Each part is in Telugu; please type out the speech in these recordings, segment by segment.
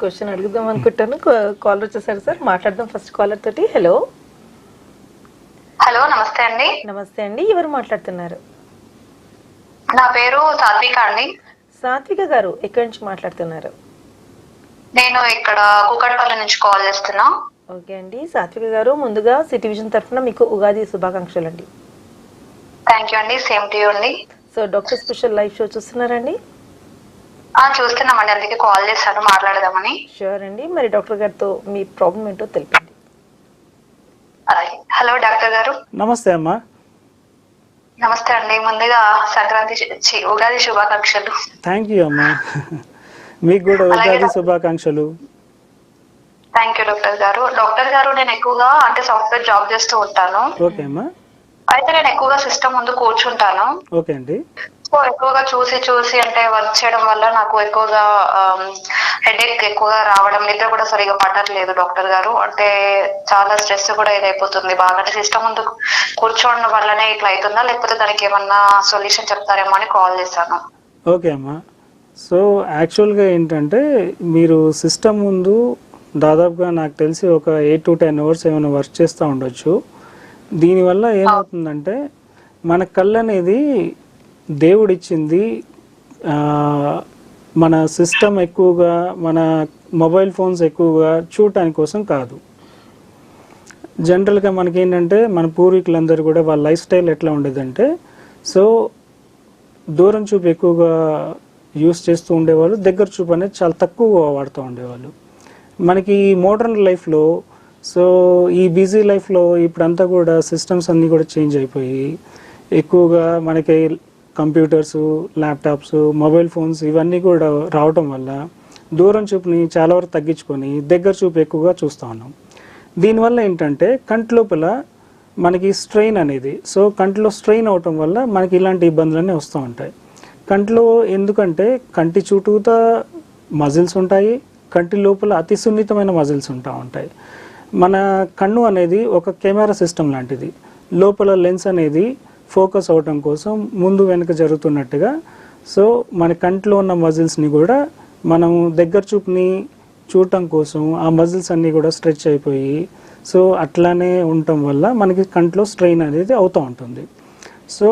క్వశ్చన్ అడుగుదాం అనుకుంటాను. కాలర్ వచ్చేసారు సార్. మాట్లాడదాం ఫస్ట్ కాలర్ తోటి. హలో హలో నమస్తే అండి. నమస్తే అండి. ఎవరు మాట్లాడుతున్నారు? నా పేరు సాత్విక అండి. సాత్విక గారు ఎక్కడి నుంచి మాట్లాడుతున్నారు? నేను ఇక్కడ కూకట్పల్లి నుంచి కాల్ చేస్తున్నా. ఓకే అండి. సాత్విక గారు ముందుగా సిటీ విజన్ తరఫున మీకు ఉగాది శుభాకాంక్షలు అండి థ్యాంక్ యూ అండి. సేమ్ టు యూ అండి. So doctor special live show చూస్తున్నారండి. చూస్తున్నామండి. అందుకే కాల్ చేశాను మాట్లాడదామని. షూర్ అండి. మరి డాక్టర్ గారితో మీ ప్రాబ్లం ఏంటో తెలిపండి. హలో డాక్టర్ గారు. నమస్తే అమ్మా. నమస్తే అండి. ముందుగా సంక్రాంతి ఉగాది శుభాకాంక్షలు. థ్యాంక్ యూ అమ్మా. మీకు కూడా ఉగాది. శుభాకాంక్షలు. థ్యాంక్ యూ డాక్టర్ గారు. డాక్టర్ గారు నేను ఎక్కువగా అంటే సాఫ్ట్వేర్ జాబ్ చేస్తూ ఉంటాను. ఓకే అమ్మా. అయితే నేను ఎక్కువగా సిస్టమ్ ముందు కూర్చుంటాను. ఓకే అండి. సో ఎక్కువగా చూసి చూసి అంటే వర్క్ చేయడం వల్ల నాకు ఎక్కువగా హెడేక్ ఎక్కువగా రావడం నిద్ర కూడా సరిగా పట్టట్లేదు డాక్టర్ గారు. అంటే చాలా స్ట్రెస్ కూడా ఇదైపోతుంది. బాగా అంటే సిస్టమ్ ముందు కూర్చోవడం వల్లనే ఇట్లా అవుతుందా? లేకపోతే దానికి ఏమన్నా సొల్యూషన్ చెప్తారేమో అని కాల్ చేశాను. ఓకే అమ్మా. సో యాక్చువల్గా ఏంటంటే మీరు సిస్టమ్ ముందు దాదాపుగా నాకు తెలిసి ఒక ఎయిట్ టు టెన్ అవర్స్ ఏమైనా వర్క్ చేస్తూ ఉండొచ్చు. దీనివల్ల ఏమవుతుందంటే మన కళ్ళు అనేది దేవుడిచ్చింది మన సిస్టమ్ ఎక్కువగా మన మొబైల్ ఫోన్స్ ఎక్కువగా చూడటానికి కోసం కాదు. జనరల్గా మనకేంటంటే మన పూర్వీకులందరూ కూడా వాళ్ళ లైఫ్ స్టైల్ ఎట్లా ఉండేదంటే సో దూరం చూపు ఎక్కువగా యూస్ చేస్తూ ఉండేవాళ్ళు దగ్గర చూపు అనేది చాలా తక్కువ వాడుతూ ఉండేవాళ్ళు. మనకి ఈ మోడర్న్ లైఫ్లో సో ఈ బిజీ లైఫ్లో ఇప్పుడంతా కూడా సిస్టమ్స్ అన్నీ కూడా చేంజ్ అయిపోయి ఎక్కువగా మనకి కంప్యూటర్స్ ల్యాప్టాప్స్ మొబైల్ ఫోన్స్ ఇవన్నీ కూడా రావటం వల్ల దూరం చూపుని చాలా వరకు తగ్గించుకొని దగ్గర చూపు ఎక్కువగా చూస్తూ ఉన్నాం. దీనివల్ల ఏంటంటే కంటి లోపల మనకి స్ట్రెయిన్ అనేది సో కంటిలో స్ట్రెయిన్ అవటం వల్ల మనకి ఇలాంటి ఇబ్బందులన్నీ వస్తూ ఉంటాయి. కంటిలో ఎందుకంటే కంటి చుట్టూతా మజిల్స్ ఉంటాయి కంటి లోపల అతి సున్నితమైన మజిల్స్ ఉంటా ఉంటాయి. మన కన్ను అనేది ఒక కెమెరా సిస్టమ్ లాంటిది. లోపల లెన్స్ అనేది ఫోకస్ అవటం కోసం ముందు వెనుక జరుగుతున్నట్టుగా సో మన కంట్లో ఉన్న మజిల్స్ని కూడా మనం దగ్గర చూపుని చూడటం కోసం ఆ మజిల్స్ అన్నీ కూడా స్ట్రెచ్ అయిపోయి సో అట్లానే ఉండటం వల్ల మనకి కంట్లో స్ట్రెయిన్ అనేది అవుతూ ఉంటుంది. సో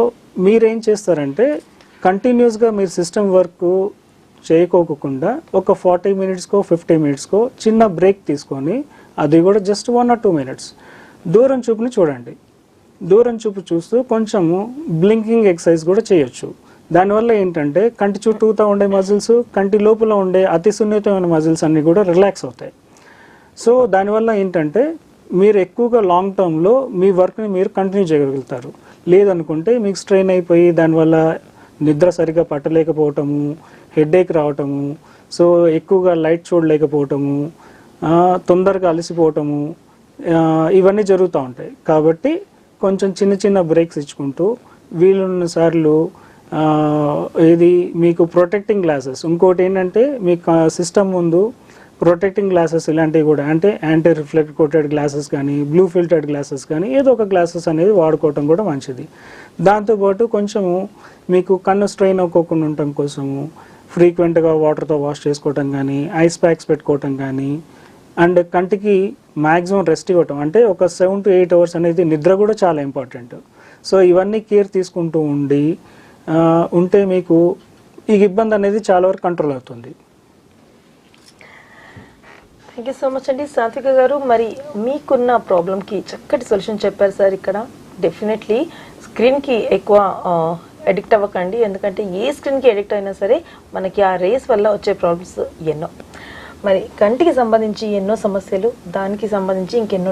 మీరేం చేస్తారంటే కంటిన్యూస్గా మీరు సిస్టమ్ వర్క్ చేయకోకుండా ఒక ఫార్టీ మినిట్స్కో ఫిఫ్టీ మినిట్స్కో చిన్న బ్రేక్ తీసుకొని అది కూడా just one or two minutes దూరం చూపుని చూడండి. దూరం చూపు చూస్తూ కొంచెము బ్లింకింగ్ ఎక్సర్సైజ్ కూడా చేయొచ్చు. దానివల్ల ఏంటంటే కంటి చుట్టూతా ఉండే మజిల్స్ కంటి లోపల ఉండే అతి సున్నితమైన మజిల్స్ అన్నీ కూడా రిలాక్స్ అవుతాయి. సో దానివల్ల ఏంటంటే మీరు ఎక్కువగా లాంగ్ టర్మ్లో మీ వర్క్ని మీరు కంటిన్యూ చేయగలుగుతారు. లేదనుకుంటే మీకు స్ట్రెయిన్ అయిపోయి దానివల్ల నిద్ర సరిగా పట్టలేకపోవటము హెడేక్ రావటము సో ఎక్కువగా లైట్ చూడలేకపోవటము తొందరగా అలసిపోవటము ఇవన్నీ జరుగుతూ ఉంటాయి. కాబట్టి కొంచెం చిన్న చిన్న బ్రేక్స్ ఇచ్చుకుంటూ వీలున్న సార్లు ఇది మీకు ప్రొటెక్టింగ్ గ్లాసెస్ ఇంకోటి ఏంటంటే మీ సిస్టమ్ ముందు ప్రొటెక్టింగ్ గ్లాసెస్ ఇలాంటివి కూడా అంటే యాంటీ రిఫ్లెక్ట్ కోటెడ్ గ్లాసెస్ కానీ బ్లూ ఫిల్టర్డ్ గ్లాసెస్ కానీ ఏదో ఒక గ్లాసెస్ అనేది వాడుకోవటం కూడా మంచిది. దాంతోపాటు కొంచెము మీకు కన్ను స్ట్రెయిన్ అవ్వకుండా ఉండటం కోసము ఫ్రీక్వెంట్గా వాటర్తో వాష్ చేసుకోవటం కానీ ఐస్ ప్యాక్స్ పెట్టుకోవటం కానీ అండ్ కంటికి మ్యాక్సిమం రెస్ట్ ఇవ్వటం. అంటే ఒక సెవెన్ టు ఎయిట్ అవర్స్ అనేది నిద్ర కూడా చాలా ఇంపార్టెంట్. సో ఇవన్నీ కేర్ తీసుకుంటూ ఉండి ఉంటే మీకు ఈ ఇబ్బంది అనేది చాలా వరకు కంట్రోల్ అవుతుంది. థ్యాంక్ యూ సో మచ్ అండి. సాత్విక గారు మరి మీకున్న ప్రాబ్లంకి చక్కటి సొల్యూషన్ చెప్పారు సార్ ఇక్కడ. డెఫినెట్లీ స్క్రీన్కి ఎక్కువ అడిక్ట్ అవ్వకండి. ఎందుకంటే ఏ స్క్రీన్కి అడిక్ట్ అయినా సరే మనకి ఆ రేస్ వల్ల వచ్చే ప్రాబ్లమ్స్ ఎన్నో. మరి కంటికి సంబంధించి ఎన్నో సమస్యలు దానికి సంబంధించి ఇంకెన్నో